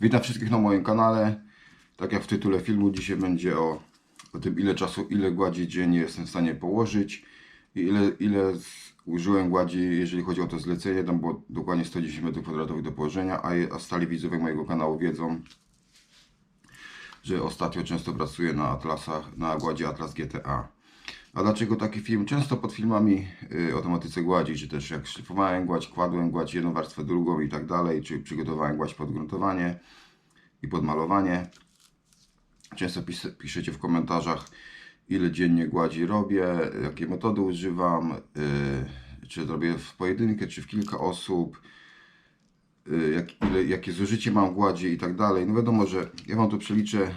Witam wszystkich na moim kanale. Tak jak w tytule filmu, dzisiaj będzie o, o tym, ile czasu, ile gładzi dziennie jestem w stanie położyć i ile, ile użyłem gładzi, jeżeli chodzi o to zlecenie. Tam było dokładnie 110 m2 do położenia, a, a stali widzowie mojego kanału wiedzą, że ostatnio często pracuję na atlasach, na gładzi Atlas GTA. A dlaczego taki film? Często pod filmami y, o tematyce gładzi, czy też jak szlifowałem gładź, kładłem gładź jedną warstwę, drugą i tak dalej, czy przygotowałem gładź pod gruntowanie i pod malowanie. Często pis piszecie w komentarzach, ile dziennie gładzi robię, jakie metody używam, y, czy robię w pojedynkę, czy w kilka osób, jak, ile, jakie zużycie mam gładzi i tak dalej. No wiadomo, że ja Wam to przeliczę,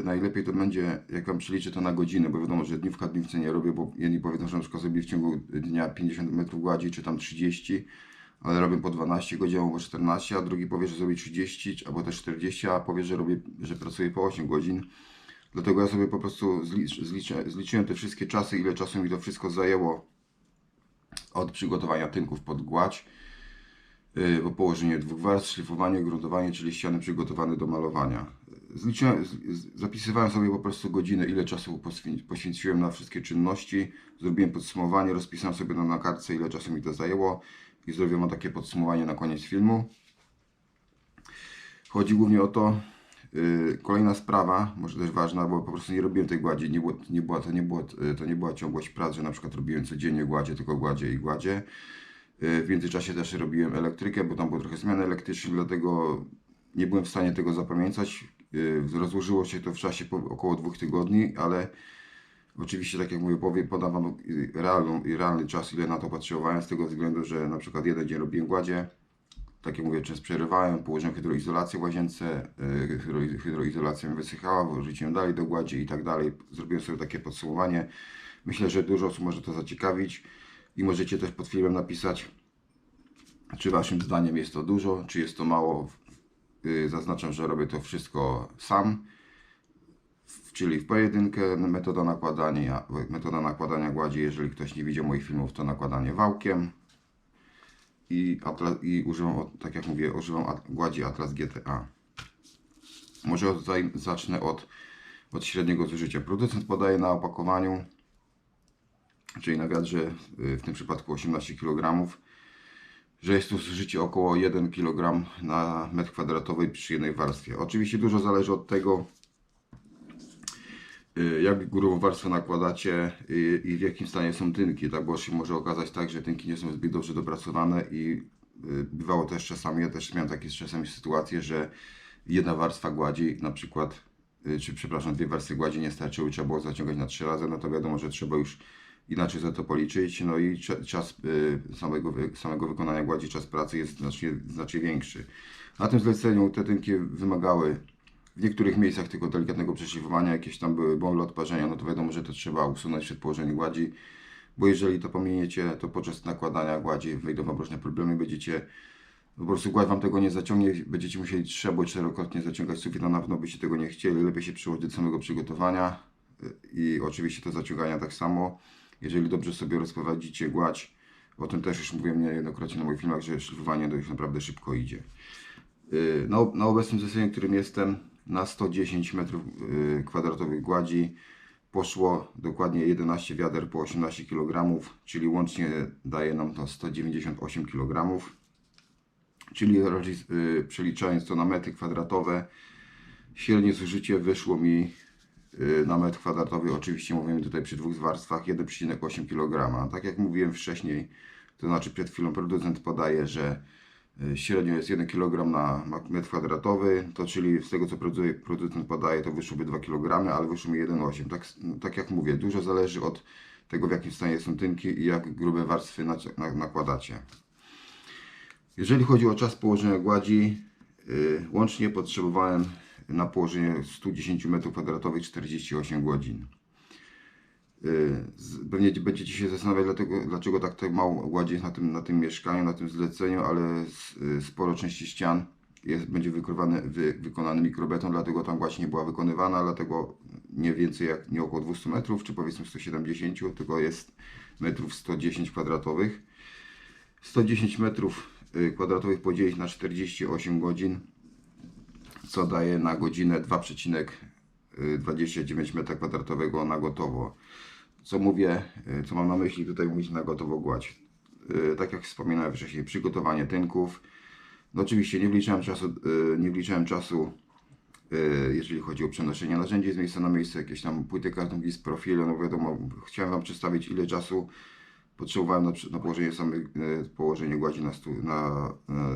y, najlepiej to będzie, jak Wam przeliczę to na godzinę, bo wiadomo, że dniówka dniówce nie robię, bo jedni powiedzą, że na sobie w ciągu dnia 50 metrów gładzi, czy tam 30, ale robię po 12 godzin albo 14, a drugi powie, że zrobi 30 albo też 40, a powie, że robię, że pracuję po 8 godzin. Dlatego ja sobie po prostu zlicz, zliczę, zliczyłem te wszystkie czasy, ile czasu mi to wszystko zajęło od przygotowania tynków pod gładź, yy, po położeniu dwóch warstw, szlifowanie, gruntowanie, czyli ściany przygotowane do malowania. Zliczyłem, zapisywałem sobie po prostu godzinę, ile czasu poświę- poświęciłem na wszystkie czynności, zrobiłem podsumowanie, rozpisałem sobie na, na kartce, ile czasu mi to zajęło i zrobiłem takie podsumowanie na koniec filmu. Chodzi głównie o to, yy, kolejna sprawa, może też ważna, bo po prostu nie robiłem tej gładzi, nie było, nie była, to, nie było, yy, to nie była ciągłość prac, że na przykład robiłem codziennie gładzie, tylko gładzie i gładzie. W międzyczasie też robiłem elektrykę, bo tam było trochę zmiany elektrycznych, dlatego nie byłem w stanie tego zapamiętać. Yy, Rozłożyło się to w czasie około dwóch tygodni, ale oczywiście, tak jak mówię, powiem, podam Wam yy, realną, realny czas, ile na to potrzebowałem, z tego względu, że na przykład jeden dzień robiłem gładzie, tak jak mówię, często przerywałem, położyłem hydroizolację w łazience, yy, hydro, hydroizolacja mi wysychała, wrzuciłem dalej do gładzi i tak dalej. Zrobiłem sobie takie podsumowanie. Myślę, że dużo osób może to zaciekawić i możecie też pod filmem napisać, czy waszym zdaniem jest to dużo, czy jest to mało. Yy, Zaznaczam, że robię to wszystko sam, czyli w pojedynkę, metoda nakładania, metoda nakładania gładzi, jeżeli ktoś nie widział moich filmów, to nakładanie wałkiem, i, atla, i używam, tak jak mówię, używam gładzi Atlas GTA. Może od, zacznę od, od średniego zużycia. Producent podaje na opakowaniu, czyli na wiadrze, y, w tym przypadku 18 kg, że jest to zużycie około 1 kg na metr kwadratowy przy jednej warstwie. Oczywiście dużo zależy od tego, y, jak grubą warstwę nakładacie y, i w jakim stanie są tynki, tak? bo się może okazać tak, że tynki nie są zbyt dobrze dopracowane i bywało też czasami, ja też miałem takie czasami sytuacje, że jedna warstwa gładzi, na przykład, czy przepraszam, dwie warstwy gładzi nie starczyły, trzeba było zaciągać na trzy razy, no to wiadomo, że trzeba już inaczej za to policzyć, no i cza- czas y, samego, samego wykonania gładzi, czas pracy jest znacznie, znacznie większy. Na tym zleceniu te tynki wymagały w niektórych miejscach tylko delikatnego przeszlifowania, jakieś tam były bąble odparzenia, no to wiadomo, że to trzeba usunąć przed położeniem gładzi, bo jeżeli to pominiecie, to podczas nakładania gładzi wejdą Wam różne problemy, będziecie, po prostu gładź Wam tego nie zaciągnie, będziecie musieli trzy albo czterokrotnie zaciągać sufit, na pewno byście tego nie chcieli, lepiej się przyłożyć do samego przygotowania y, i oczywiście to zaciągania tak samo, jeżeli dobrze sobie rozprowadzicie gładź, o tym też już mówiłem niejednokrotnie na moich filmach, że szlifowanie już naprawdę szybko idzie. Y, Na, obecnym zleceniu, którym jestem, na 110 m2 gładzi poszło dokładnie 11 wiader po 18 kg, czyli łącznie daje nam to 198 kg. Czyli y, przeliczając to na metry kwadratowe, średnie zużycie wyszło mi y, na metr kwadratowy, oczywiście mówimy tutaj przy dwóch warstwach, 1,8 kg. Tak jak mówiłem wcześniej, to znaczy przed chwilą producent podaje, że y, średnio jest 1 kg na metr kwadratowy, to czyli z tego co produ- producent podaje, to wyszłoby 2 kg, ale wyszło mi 1,8. Tak, tak jak mówię, dużo zależy od tego w jakim stanie są tynki i jak grube warstwy nakładacie. Jeżeli chodzi o czas położenia gładzi, y, łącznie potrzebowałem na położenie 110 m2 48 godzin. Y, Pewnie będziecie się zastanawiać, dlatego, dlaczego tak to mało gładzi jest na tym, na tym mieszkaniu, na tym zleceniu, ale y, sporo części ścian jest, będzie wykrywane, wy, mikrobeton, dlatego tam gładź nie była wykonywana, dlatego nie więcej jak nie około 200 metrów, czy powiedzmy 170, tylko jest metrów 110 kwadratowych. 110 metrów y, kwadratowych podzielić na 48 godzin co daje na godzinę 2,29 m2 na gotowo. Co mówię, y, co mam na myśli tutaj mówić na gotowo gładź. Y, Tak jak wspominałem wcześniej, przygotowanie tynków. No oczywiście nie wliczałem czasu, y, nie wliczałem czasu jeżeli chodzi o przenoszenie narzędzi z miejsca na miejsce, jakieś tam płyty kartonki z profilu, no wiadomo, chciałem Wam przedstawić ile czasu potrzebowałem na, na położenie samych, e, położenie gładzi na, stu, na,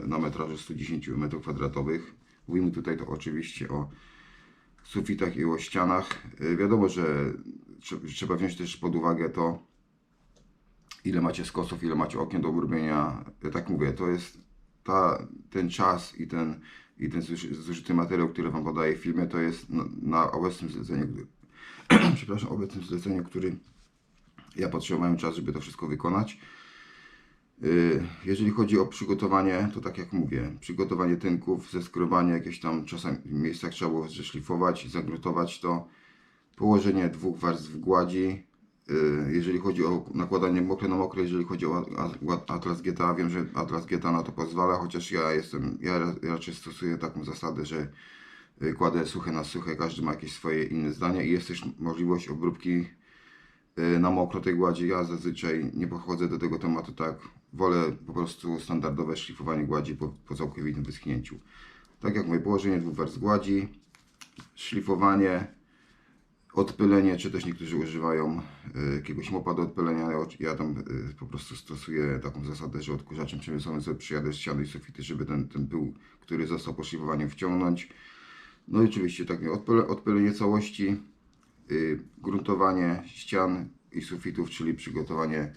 na metrażu 110 m2. Mówimy tutaj to oczywiście o sufitach i o ścianach. E, Wiadomo, że trze- trzeba wziąć też pod uwagę to, ile macie skosów, ile macie okien do obrobienia. Ja tak mówię, to jest ta, ten czas i ten, i ten zuży- zużyty materiał, który Wam podaję w filmie, to jest na, na obecnym zleceniu, przepraszam, obecnym zleceniu, który ja potrzebowałem czas, żeby to wszystko wykonać. Yy, Jeżeli chodzi o przygotowanie, to tak jak mówię, przygotowanie tynków, zeskrobanie, jakieś tam czasami w miejscach trzeba było zeszlifować, zagrutować to, położenie dwóch warstw gładzi. Yy, Jeżeli chodzi o nakładanie mokre na mokre, jeżeli chodzi o Atlas GTA, wiem, że Atlas GTA na to pozwala, chociaż ja jestem, ja ra- raczej stosuję taką zasadę, że yy, kładę suche na suche, każdy ma jakieś swoje inne zdania i jest też możliwość obróbki y, na mokro tej gładzi. Ja zazwyczaj nie podchodzę do tego tematu tak. Wolę po prostu standardowe szlifowanie gładzi po, po całkowitym wyschnięciu. Tak jak mówię, położenie dwóch warstw gładzi, szlifowanie, odpylenie, czy też niektórzy używają y, jakiegoś mopa do odpylenia. Ja, tam y, po prostu stosuję taką zasadę, że odkurzaczem przemysłowym sobie przyjadę z ściany i sufity, żeby ten, ten pył, który został po szlifowaniu wciągnąć. No i oczywiście tak, odpyle, odpylenie całości, y, gruntowanie ścian i sufitów, czyli przygotowanie,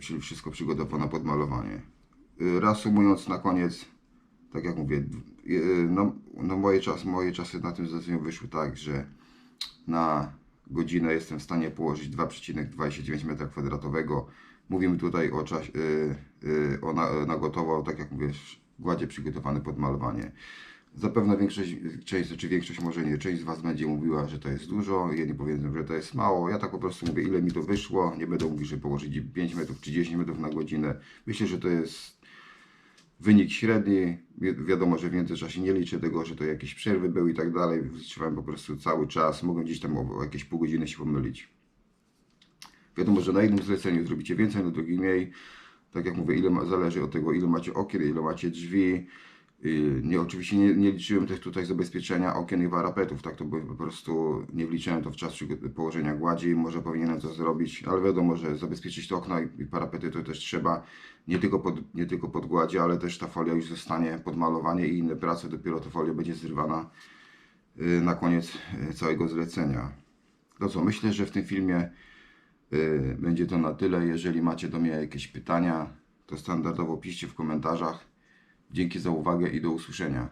czyli wszystko przygotowane pod malowanie. Y, reasumując na koniec, tak jak mówię, y, no, no moje, czas, moje czasy na tym zleceniu wyszły tak, że na godzinę jestem w stanie położyć 2,29 m2. Mówimy tutaj o czasie, y, y, o na, na gotowo, tak jak mówię, sz- gładzie przygotowane pod malowanie. Zapewne większość, część, czy większość może nie, część z Was będzie mówiła, że to jest dużo, jedni powiedzą, że to jest mało. Ja tak po prostu mówię, ile mi to wyszło. Nie będę mówił, że położyć 5 metrów czy 10 metrów na godzinę. Myślę, że to jest wynik średni. Wi- Wiadomo, że w międzyczasie nie liczę tego, że to jakieś przerwy były i tak dalej. Wliczywałem po prostu cały czas. Mogę gdzieś tam o jakieś pół godziny się pomylić. Wiadomo, że na jednym zleceniu zrobicie więcej, na drugim mniej. Tak jak mówię, ile ma, zależy od tego, ile macie okien, ile macie drzwi. Yy, Nie, oczywiście nie, nie liczyłem też tutaj zabezpieczenia okien i parapetów, tak to by po prostu nie wliczyłem to w czas położenia gładzi, może powinienem to zrobić, ale wiadomo, że zabezpieczyć te okna i parapety to też trzeba nie tylko pod, nie tylko pod gładzie, ale też ta folia już zostanie pod malowanie i inne prace, dopiero ta folia będzie zrywana yy, na koniec yy, całego zlecenia. No co, myślę, że w tym filmie będzie to na tyle. Jeżeli macie do mnie jakieś pytania, to standardowo piszcie w komentarzach. Dzięki za uwagę i do usłyszenia.